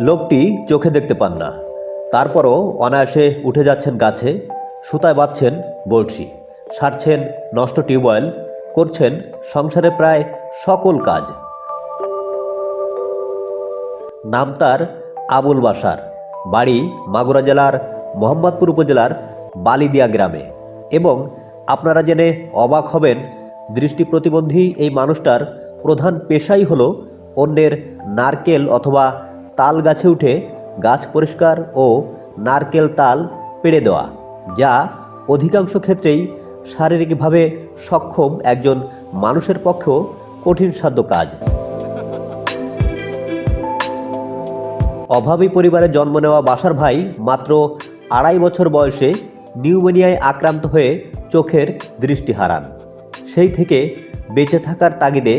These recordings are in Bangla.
লোকটি চোখে দেখতে পান না। তারপরও অনায়াসে উঠে যাচ্ছেন গাছে, সুতায় বাঁধছেন বড়শি সারছেন নষ্ট টিউবওয়েল, করছেন সংসারে প্রায় সকল কাজ। নাম তার আবুল বাসার বাড়ি মাগুরা জেলার মোহাম্মদপুর উপজেলার বালিদিয়া গ্রামে। এবং আপনারা জেনে অবাক হবেন, দৃষ্টি প্রতিবন্ধী এই মানুষটার প্রধান পেশাই হলো অন্যের নারকেল অথবা তাল গাছে উঠে গাছ পরিষ্কার ও নারকেল তাল পেড়ে দেওয়া, যা অধিকাংশ ক্ষেত্রেই শারীরিকভাবে সক্ষম একজন মানুষের পক্ষেও কঠিন সাধ্য কাজ। অভাবী পরিবারে জন্ম নেওয়া বাসার ভাই মাত্র আড়াই বছর বয়সে নিউমোনিয়ায় আক্রান্ত হয়ে চোখের দৃষ্টি হারান। সেই থেকে বেঁচে থাকার তাগিদে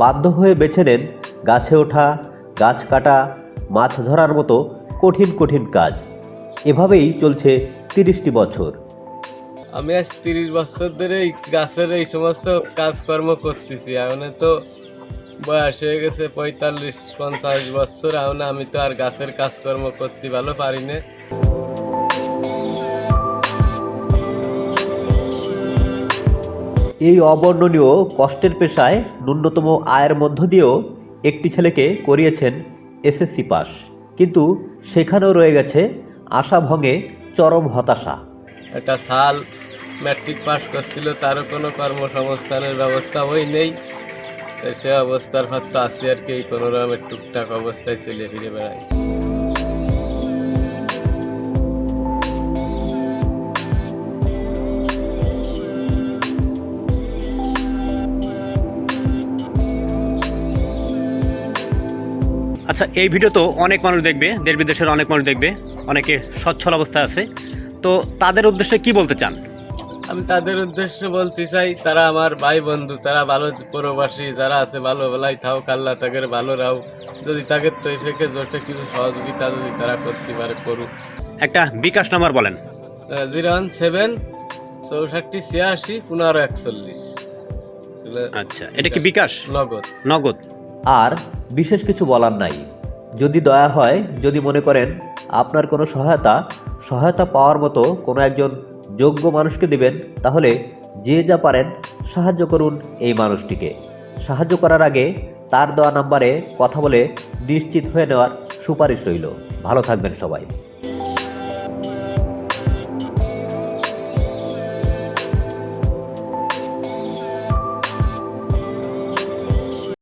বাধ্য হয়ে বেছে নেন গাছে ওঠা, গাছ কাটা মাছ ধরার মতো কঠিন কঠিন কাজ। এভাবেই চলছে তিরিশটি বছর। আমি আজ তিরিশ বছর ধরে এই গাছের এই সমস্ত কাজকর্ম করতেছি। এখন তো বয়স হয়ে গেছে পঁয়তাল্লিশ পঞ্চাশ বছর। এখন আমি তো আর গাছের কাজকর্ম করতে ভালো পারি না। এই অবর্ণনীয় কষ্টের পেশায় ন্যূনতম আয়ের মধ্য দিয়েও একটি ছেলেকে করিয়েছেন এসএসসি পাস। কিন্তু সেখানেও রয়ে গেছে আশা ভঙ্গে চরম হতাশা। একটা সাল ম্যাট্রিক পাস করছিল, তারও কোনো কর্মসংস্থানের ব্যবস্থা হই নেই। সে অবস্থার পর তো আসি আর কি কোনো রকমের টুকটাক অবস্থায় চলে ফিরে বেড়াই আচ্ছা এই ভিডিও তো অনেক মানুষ দেখবে দেশ বিদেশের অনেক মানুষ দেখবে অনেকে সচ্ছল অবস্থায় আছে। তো তাদের উদ্দেশ্যে কি বলতে চান? আমি তাদের উদ্দেশ্যে বলতে চাই তারা আমার ভাই বন্ধু তারা ভালো প্রবাসী যারা আছে ভালো বেলায় থাও কাল্লা তাদের ভালো রাও। যদি তাকে তৈ থেকে জোটে কিছু সহযোগিতা যদি তারা করতে পারে করুক। একটা বিকাশ নাম্বার বলেন। জিরো ওয়ান সেভেন চৌষট্টি ছিয়াশি পনেরো একচল্লিশ। আচ্ছা এটা কি বিকাশ? নগদ। নগদ। আর বিশেষ কিছু বলার নাই। যদি দয়া হয়, যদি মনে করেন আপনার কোনো সহায়তা সহায়তা পাওয়ার মতো কোনো একজন যোগ্য মানুষকে দিবেন, তাহলে যে যা পারেন সাহায্য করুন এই মানুষটিকে। সাহায্য করার আগে তার দেওয়া নাম্বারে কথা বলে নিশ্চিত হয়ে নেওয়ার সুপারিশ রইল। ভালো থাকবেন সবাই।